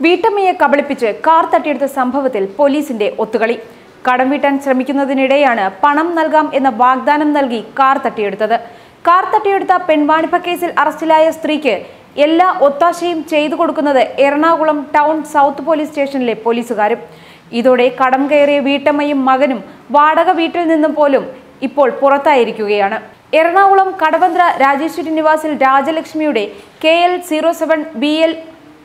വീട്ടമ്മയെ കബളിപ്പിച്ച് കാർ തട്ടിയെടുത്ത സംഭവത്തിൽ പോലീസിന്റെ ഒത്തുകളി. കടം വീട്ടാൻ ശ്രമിക്കുന്നതിനിടെയാണ് പണം നൽകാം എന്ന വാഗ്ദാനം നൽകി കാർ തട്ടിയെടുത്തത്. കാർ തട്ടിയെടുത്ത പെൺവാണിഭ കേസിൽ അറസ്റ്റിലായ സ്ത്രീക്ക് എല്ലാ ഒത്താശയും ചെയ്തു കൊടുക്കുന്നത് എറണാകുളം ടൗൺ സൗത്ത് പോലീസ് സ്റ്റേഷനിലെ പോലീസുകാരും. ഇതോടെ കടം കയറിയ വീട്ടമ്മയും മകനും വാടക വീട്ടിൽ നിന്നും പോലും ഇപ്പോൾ പുറത്തായിരിക്കുകയാണ്. എറണാകുളം കടവന്ത്ര രാജേശ്വരി നിവാസിൽ രാജലക്ഷ്മിയുടെ K L zero seven B L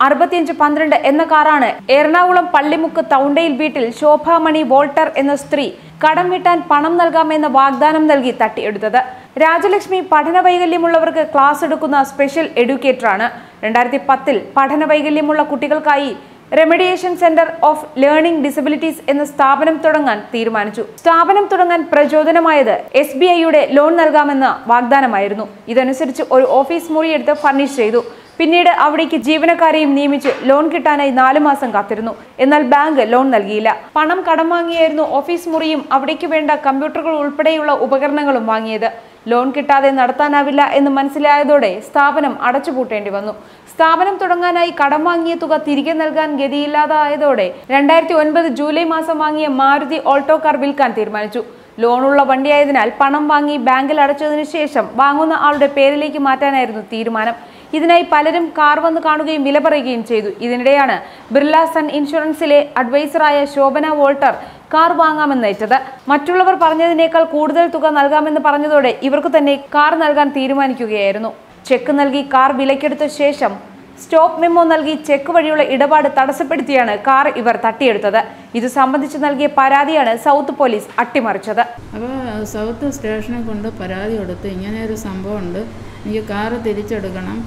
അറുപത്തിയഞ്ച് പന്ത്രണ്ട് എന്ന കാറാണ് എറണാകുളം പള്ളിമുക്ക് തൗണ്ടയിൽ വീട്ടിൽ ശോഭാമണി വോൾട്ടർ എന്ന സ്ത്രീ കടം വീട്ടാൻ പണം നൽകാമെന്ന വാഗ്ദാനം നൽകി തട്ടിയെടുത്തത്. രാജലക്ഷ്മി പഠന വൈകല്യമുള്ളവർക്ക് ക്ലാസ് എടുക്കുന്ന സ്പെഷ്യൽ എഡ്യൂക്കേറ്ററാണ്. രണ്ടായിരത്തി പത്തിൽ പഠന വൈകല്യമുള്ള കുട്ടികൾക്കായി remediation centre of learning disabilities എന്ന സ്ഥാപനം തുടങ്ങാൻ തീരുമാനിച്ചു. സ്ഥാപനം തുടങ്ങാൻ പ്രചോദനമായത് എസ് ബി ഐയുടെ ലോൺ നൽകാമെന്ന വാഗ്ദാനമായിരുന്നു. ഇതനുസരിച്ച് ഒരു ഓഫീസ് മുറിയെടുത്ത് ഫർണിഷ് ചെയ്തു. പിന്നീട് അവിടേക്ക് ജീവനക്കാരെയും നിയമിച്ച് ലോൺ കിട്ടാനായി നാലു മാസം കാത്തിരുന്നു. എന്നാൽ ബാങ്ക് ലോൺ നൽകിയില്ല. പണം കടം വാങ്ങിയായിരുന്നു ഓഫീസ് മുറിയും അവിടേക്ക് വേണ്ട കമ്പ്യൂട്ടറുകൾ ഉൾപ്പെടെയുള്ള ഉപകരണങ്ങളും വാങ്ങിയത്. ലോൺ കിട്ടാതെ നടത്താനാവില്ല എന്ന് മനസ്സിലായതോടെ സ്ഥാപനം അടച്ചുപൂട്ടേണ്ടി വന്നു. സ്ഥാപനം തുടങ്ങാനായി കടം വാങ്ങിയ തുക തിരികെ നൽകാൻ ഗതിയില്ലാതായതോടെ രണ്ടായിരത്തി ഒൻപത് ജൂലൈ മാസം വാങ്ങിയ മാരുതി ഓൾട്ടോ കാർ വിൽക്കാൻ തീരുമാനിച്ചു. ലോണുള്ള വണ്ടിയായതിനാൽ പണം വാങ്ങി ബാങ്കിൽ അടച്ചതിനു ശേഷം വാങ്ങുന്ന ആളുടെ പേരിലേക്ക് മാറ്റാനായിരുന്നു തീരുമാനം. ഇതിനായി പലരും കാർ വന്ന് കാണുകയും വില പറയുകയും ചെയ്തു. ഇതിനിടെയാണ് ബിർല സൺ ഇൻഷുറൻസിലെ അഡ്വൈസറായ ശോഭന വോൾട്ടർ കാർ വാങ്ങാമെന്നേറ്റത് മറ്റുള്ളവർ പറഞ്ഞതിനേക്കാൾ കൂടുതൽ തുക നൽകാമെന്ന് പറഞ്ഞതോടെ ഇവർക്ക് തന്നെ കാർ നൽകാൻ തീരുമാനിക്കുകയായിരുന്നു. ചെക്ക് നൽകി കാർ വിലക്കെടുത്ത ശേഷം സ്റ്റോപ്പ് മെമ്മോ നൽകി ചെക്ക് വഴിയുള്ള ഇടപാട് തടസ്സപ്പെടുത്തിയാണ് കാർ ഇവർ തട്ടിയെടുത്തത്. ഇത് സംബന്ധിച്ച് നൽകിയ പരാതിയാണ് സൗത്ത് പോലീസ് അട്ടിമറിച്ചത്. അപ്പോൾ സൗത്ത് സ്റ്റേഷനെ കൊണ്ട് പരാതി കൊടുത്ത് ഇങ്ങനെ ഒരു സംഭവമുണ്ട്. എനിക്ക് കാറ് തിരിച്ചെടുക്കണം.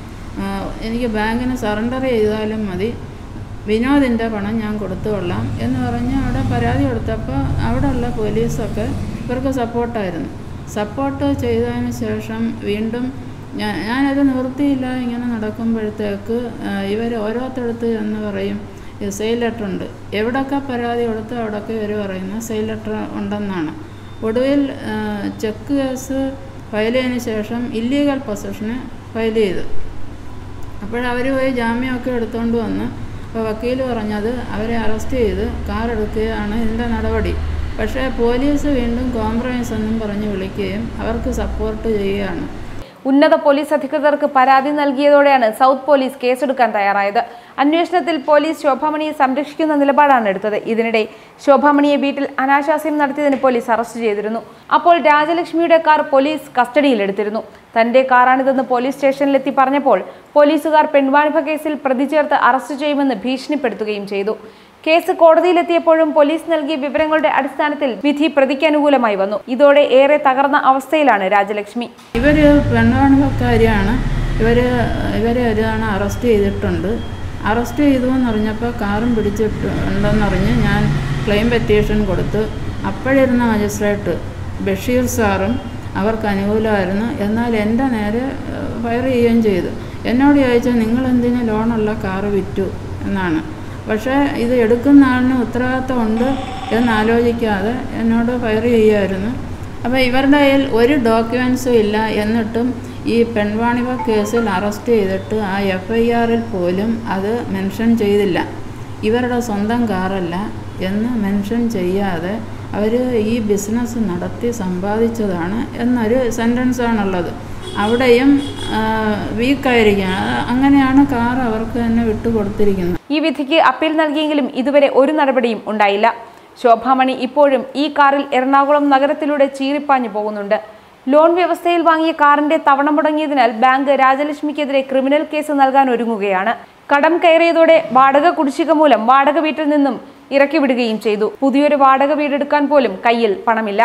എനിക്ക് ബാങ്കിന് സറണ്ടർ ചെയ്താലും മതി. വിനോദിന്റെ പണം ഞാൻ കൊടുത്തുകൊള്ളാം എന്ന് പറഞ്ഞ് അവിടെ പരാതി കൊടുത്തപ്പോൾ അവിടെയുള്ള പോലീസൊക്കെ ഇവർക്ക് സപ്പോർട്ടായിരുന്നു സപ്പോർട്ട് ചെയ്തതിന് ശേഷം വീണ്ടും ഞാൻ ഞാനത് നിവൃത്തിയില്ല ഇങ്ങനെ നടക്കുമ്പോഴത്തേക്ക് ഇവർ ഓരോരുത്തടുത്ത് എന്ന് പറയും സെയിൽ ലെറ്റർ ഉണ്ട്. എവിടെയൊക്കെ പരാതി കൊടുത്ത് അവിടെയൊക്കെ ഇവർ പറയുന്നത് സെയിൽ ലെറ്റർ ഉണ്ടെന്നാണ്. ഒടുവിൽ ചെക്ക് കേസ് ഫയൽ ചെയ്തതിന് ശേഷം ഇല്ലീഗൽ പൊസഷന് ഫയൽ ചെയ്തു. അപ്പോഴവർ പോയി ജാമ്യമൊക്കെ എടുത്തുകൊണ്ട് വന്ന് അപ്പോൾ വക്കീൽ പറഞ്ഞത് അവരെ അറസ്റ്റ് ചെയ്ത് കാർ എടുക്കുകയാണ് ഇതിന്റെ നടപടി. പക്ഷേ പോലീസ് വീണ്ടും കോംപ്രമൈസ് എന്നും പറഞ്ഞ് വിളിക്കുകയും അവർക്ക് സപ്പോർട്ട് ചെയ്യുകയാണ്. ഉന്നത പോലീസ് അധികൃതർക്ക് പരാതി നൽകിയതോടെയാണ് സൗത്ത് പോലീസ് കേസെടുക്കാൻ തയ്യാറായത്. അന്വേഷണത്തിൽ പോലീസ് ശോഭാമണിയെ സംരക്ഷിക്കുന്ന നിലപാടാണ് എടുത്തത്. ഇതിനിടെ ശോഭാമണിയെ വീട്ടിൽ അനാശാസ്യം നടത്തിയതിന് പോലീസ് അറസ്റ്റ് ചെയ്തിരുന്നു. അപ്പോൾ രാജലക്ഷ്മിയുടെ കാർ പോലീസ് കസ്റ്റഡിയിലെടുത്തിരുന്നു. തന്റെ കാറാണിതെന്ന് പോലീസ് സ്റ്റേഷനിലെത്തി പറഞ്ഞപ്പോൾ പോലീസുകാർ പെൺവാണിഭ കേസിൽ പ്രതി ചേർത്ത് അറസ്റ്റ് ചെയ്യുമെന്ന് ഭീഷണിപ്പെടുത്തുകയും ചെയ്തു. കേസ് കോടതിയിലെത്തിയപ്പോഴും പോലീസ് നൽകിയ വിവരങ്ങളുടെ അടിസ്ഥാനത്തിൽ വിധി പ്രതിക്ക് അനുകൂലമായി വന്നു. ഇതോടെ ഏറെ തകർന്ന അവസ്ഥയിലാണ് രാജലക്ഷ്മി. ഇവർ പെണ്ണാണുകാരിയാണ് ഇവർ ഇവരെ ഒരുതാണ് അറസ്റ്റ് ചെയ്തിട്ടുണ്ട്. അറസ്റ്റ് ചെയ്തു എന്നറിഞ്ഞപ്പോൾ കാറും പിടിച്ചിട്ടുണ്ടെന്നറിഞ്ഞ് ഞാൻ ക്ലെയിം പെറ്റീഷൻ കൊടുത്ത് അപ്പോഴിരുന്ന മജിസ്ട്രേറ്റ് ബഷീർ സാറും അവർക്ക് അനുകൂലമായിരുന്നു. എന്നാൽ എന്റെ നേരെ ഫയർ ചെയ്യുകയും ചെയ്തു. എന്നോട് ചോദിച്ചാൽ നിങ്ങൾ ലോണുള്ള കാറ് വിറ്റു? എന്നാണ്. പക്ഷേ ഇത് എടുക്കുന്ന ആളിന് ഉത്തരവാദിത്വം ഉണ്ട് എന്നാലോചിക്കാതെ എന്നോട് ഫയർ ചെയ്യുമായിരുന്നു അപ്പോൾ ഇവരുടെ കയ്യിൽ ഒരു ഡോക്യുമെൻസും ഇല്ല എന്നിട്ടും ഈ പെൺവാണിഭ കേസിൽ അറസ്റ്റ് ചെയ്തിട്ട് ആ എഫ് ഐ ആറിൽ പോലും അത് മെൻഷൻ ചെയ്തില്ല. ഇവരുടെ സ്വന്തം കാറല്ല എന്ന് മെൻഷൻ ചെയ്യാതെ അവർ ഈ ബിസിനസ് നടത്തി സമ്പാദിച്ചതാണ് എന്നൊരു സെന്റൻസാണുള്ളത് അവിടെയും വീക്കായിരിക്കുക അങ്ങനെയാണ് കാർ അവർക്ക് തന്നെ വിട്ടുകൊടുത്തിരിക്കുന്നത്. ഈ വിധിക്ക് അപ്പീൽ നൽകിയെങ്കിലും ഇതുവരെ ഒരു നടപടിയും ഉണ്ടായില്ല. ശോഭാമണി ഇപ്പോഴും ഈ കാറിൽ എറണാകുളം നഗരത്തിലൂടെ ചീറിപ്പാഞ്ഞു പോകുന്നുണ്ട്. ലോൺ വ്യവസ്ഥയിൽ വാങ്ങിയ കാറിന്റെ തവണ മുടങ്ങിയതിനാൽ ബാങ്ക് രാജലക്ഷ്മിക്കെതിരെ ക്രിമിനൽ കേസ് നൽകാൻ ഒരുങ്ങുകയാണ്. കടം കയറിയതോടെ വാടക കുടിശ്ശിക മൂലം വാടക വീട്ടിൽ നിന്നും ഇറക്കി വിടുകയും ചെയ്തു. പുതിയൊരു വാടക വീടെടുക്കാൻ പോലും കയ്യിൽ പണമില്ല.